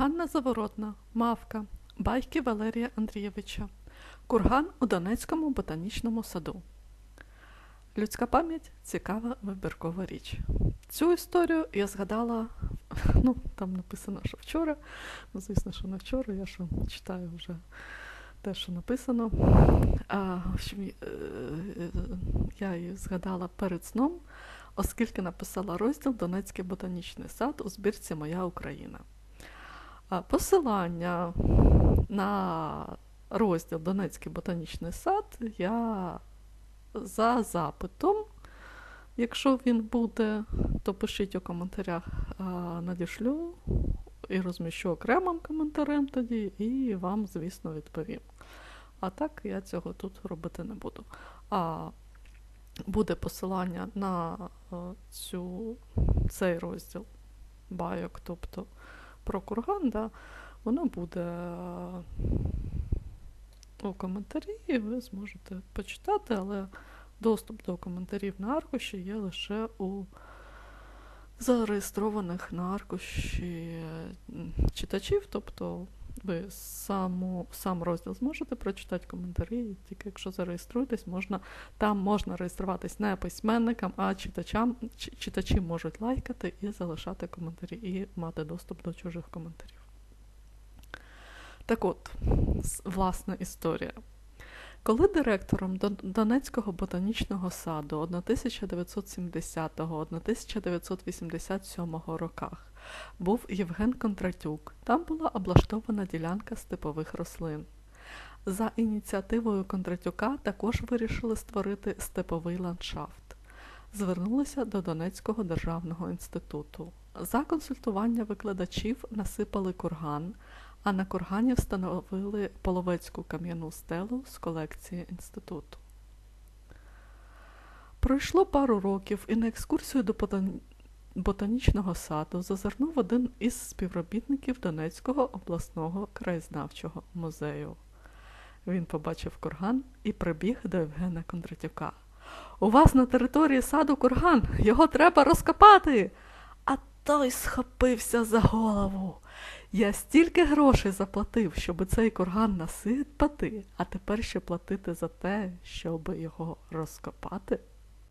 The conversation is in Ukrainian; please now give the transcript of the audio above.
Ганна Заворотна, Мавка, Байки Валерія Андрійовича. Курган у Донецькому ботанічному саду. Людська пам'ять цікава вибіркова річ. Цю історію я згадала, ну, там написано, що вчора. Ну, звісно, що не вчора, я ж читаю вже те, що написано. А, в общем, е, я її згадала перед сном, оскільки написала розділ Донецький ботанічний сад у збірці Моя Україна. Посилання на розділ Донецький ботанічний сад я за запитом, якщо він буде, то пишіть у коментарях, надішлю і розміщу окремим коментарем тоді, і вам, звісно, відповім. А так я цього тут робити не буду. А буде посилання на цю, цей розділ байок, тобто про курган, да, воно буде е, у коментарі, і ви зможете почитати, але доступ до коментарів на аркуші є лише у зареєстрованих на аркуші читачів, тобто ви саму, сам розділ зможете прочитати коментарі, тільки якщо зареєструєтесь, можна, там можна реєструватись не письменникам, а читачам. Читачі можуть лайкати і залишати коментарі, і мати доступ до чужих коментарів. Так от, власна історія. Коли директором Донецького ботанічного саду 1970-1987 роках був Євген Кондратюк, там була облаштована ділянка степових рослин. За ініціативою Кондратюка також вирішили створити степовий ландшафт. Звернулися до Донецького державного інституту. За консультування викладачів насипали курган, а на кургані встановили половецьку кам'яну стелу з колекції інституту. Пройшло пару років, і на екскурсію до ботанічного саду зазирнув один із співробітників Донецького обласного краєзнавчого музею. Він побачив курган і прибіг до Євгена Кондратюка. У вас на території саду курган, його треба розкопати. А той схопився за голову. Я стільки грошей заплатив, щоб цей курган насипати, а тепер ще платити за те, щоб його розкопати.